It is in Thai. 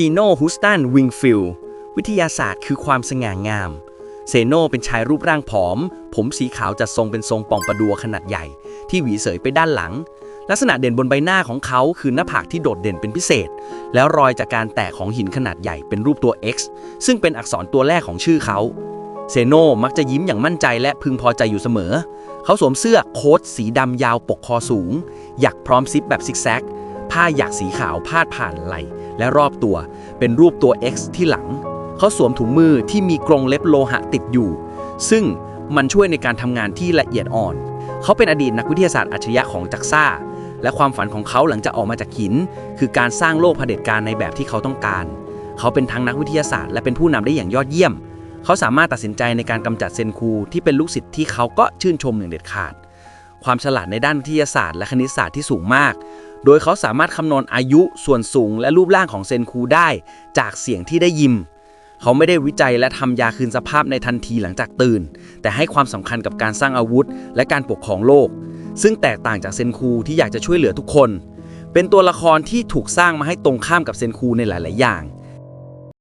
ซีโนฮุสตันวิงฟิลวิทยาศาสตร์คือความสง่างาม เซโนเป็นชายรูปร่างผอม ผมสีขาวจัดทรงเป็นทรงป่องประดัวขนาดใหญ่ ที่หวีเสยไปด้านหลัง ลักษณะเด่นบนใบหน้าของเขาคือหน้าผากที่โดดเด่นเป็นพิเศษ แล้วรอยจากการแตกของหินขนาดใหญ่เป็นรูปตัว X ซึ่งเป็นอักษรตัวแรกของชื่อเขาเซโนมักจะยิ้มอย่างมั่นใจและพึงพอใจอยู่เสมอ เขาสวมเสื้อโค้ทสีดำยาวปกคอสูง หยักพร้อมซิปแบบซิกแซก ผ้าหยักสีขาวพาดผ่านไหล่ และรอบตัว เป็นรูปตัว X ที่หลัง เขาสวมถุงมือที่มีกรงเล็บโลหะติดอยู่ ซึ่งมันช่วยในการทำงานที่ละเอียดอ่อน เขาเป็นอดีตนักวิทยาศาสตร์อัจฉริยะของจักซ่า และความฝันของเขาหลังจากออกมาจากหิน คือการสร้างโลกเผด็จการในแบบที่เขาต้องการ เขาเป็นทั้งนักวิทยาศาสตร์และเป็นผู้นำได้อย่างยอดเยี่ยม เขาสามารถตัดสินใจในการกำจัดเซนคูที่เป็นลูกศิษย์ที่เขาก็ชื่นชมอย่างเด็ดขาด ความฉลาดในด้านวิทยาศาสตร์และคณิตศาสตร์ที่สูงมาก โดยเขาสามารถคำนวณอายุส่วนสูงและรูปร่างของเซนคูได้ จากเสียงที่ได้ยิมเขาไม่ได้วิจัยและทำยาคืนสภาพในทันทีหลังจากตื่น แต่ให้ความสำคัญกับการสร้างอาวุธ และการปกครองโลก ซึ่งแตกต่างจากเซนคูที่อยากจะช่วยเหลือทุกคน เป็นตัวละครที่ถูกสร้างมาให้ตรงข้ามกับเซนคูในหลาย ๆ อย่าง